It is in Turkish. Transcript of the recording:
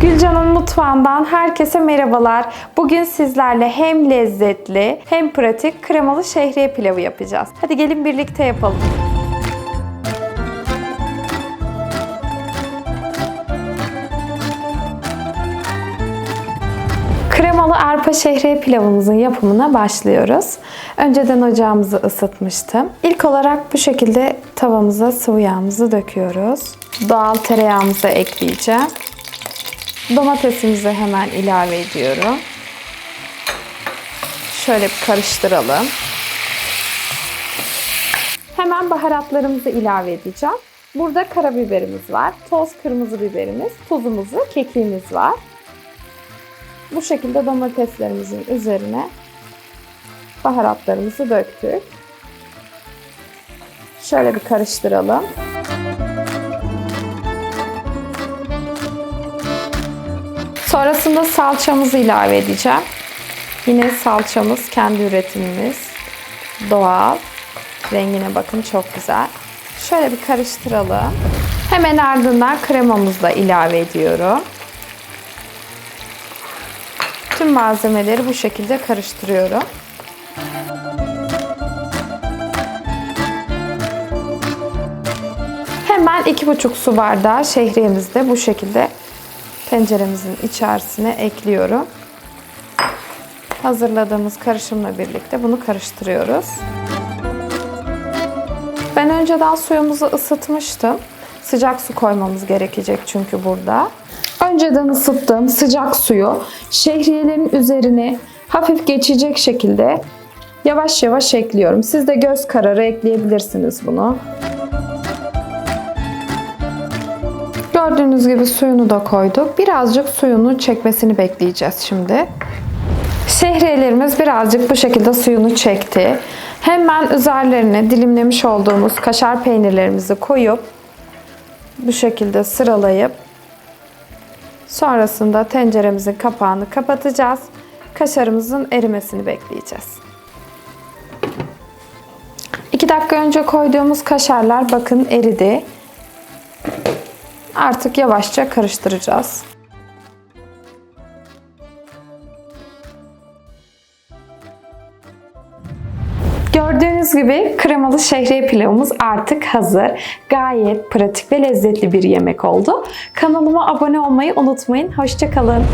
Gülcan'ın mutfağından herkese merhabalar. Bugün sizlerle hem lezzetli hem pratik kremalı şehriye pilavı yapacağız. Hadi gelin birlikte yapalım. Kremalı arpa şehriye pilavımızın yapımına başlıyoruz. Önceden ocağımızı ısıtmıştım. İlk olarak bu şekilde tavamıza sıvı yağımızı döküyoruz. Doğal tereyağımızı ekleyeceğim. Domatesimizi hemen ilave ediyorum. Şöyle bir karıştıralım. Hemen baharatlarımızı ilave edeceğim. Burada karabiberimiz var, toz kırmızı biberimiz, tuzumuzu, kekiğimiz var. Bu şekilde domateslerimizin üzerine baharatlarımızı döktük. Şöyle bir karıştıralım. Sonrasında salçamızı ilave edeceğim. Yine salçamız kendi üretimimiz. Doğal. Rengine bakın çok güzel. Şöyle bir karıştıralım. Hemen ardından kremamızı da ilave ediyorum. Tüm malzemeleri bu şekilde karıştırıyorum. Hemen 2,5 su bardağı şehriyemizi de bu şekilde tenceremizin içerisine ekliyorum. Hazırladığımız karışımla birlikte bunu karıştırıyoruz. Ben önceden suyumuzu ısıtmıştım. Sıcak su koymamız gerekecek çünkü burada. Önceden ısıttığım sıcak suyu şehriyelerin üzerine hafif geçecek şekilde yavaş yavaş ekliyorum. Siz de göz kararı ekleyebilirsiniz bunu. Gördüğünüz gibi suyunu da koyduk. Birazcık suyunu çekmesini bekleyeceğiz şimdi. Şehriyelerimiz birazcık bu şekilde suyunu çekti. Hemen üzerlerine dilimlemiş olduğumuz kaşar peynirlerimizi koyup bu şekilde sıralayıp sonrasında tenceremizin kapağını kapatacağız. Kaşarımızın erimesini bekleyeceğiz. 2 dakika önce koyduğumuz kaşarlar bakın eridi. Artık yavaşça karıştıracağız. Gördüğünüz gibi kremalı şehriye pilavımız artık hazır. Gayet pratik ve lezzetli bir yemek oldu. Kanalıma abone olmayı unutmayın. Hoşçakalın.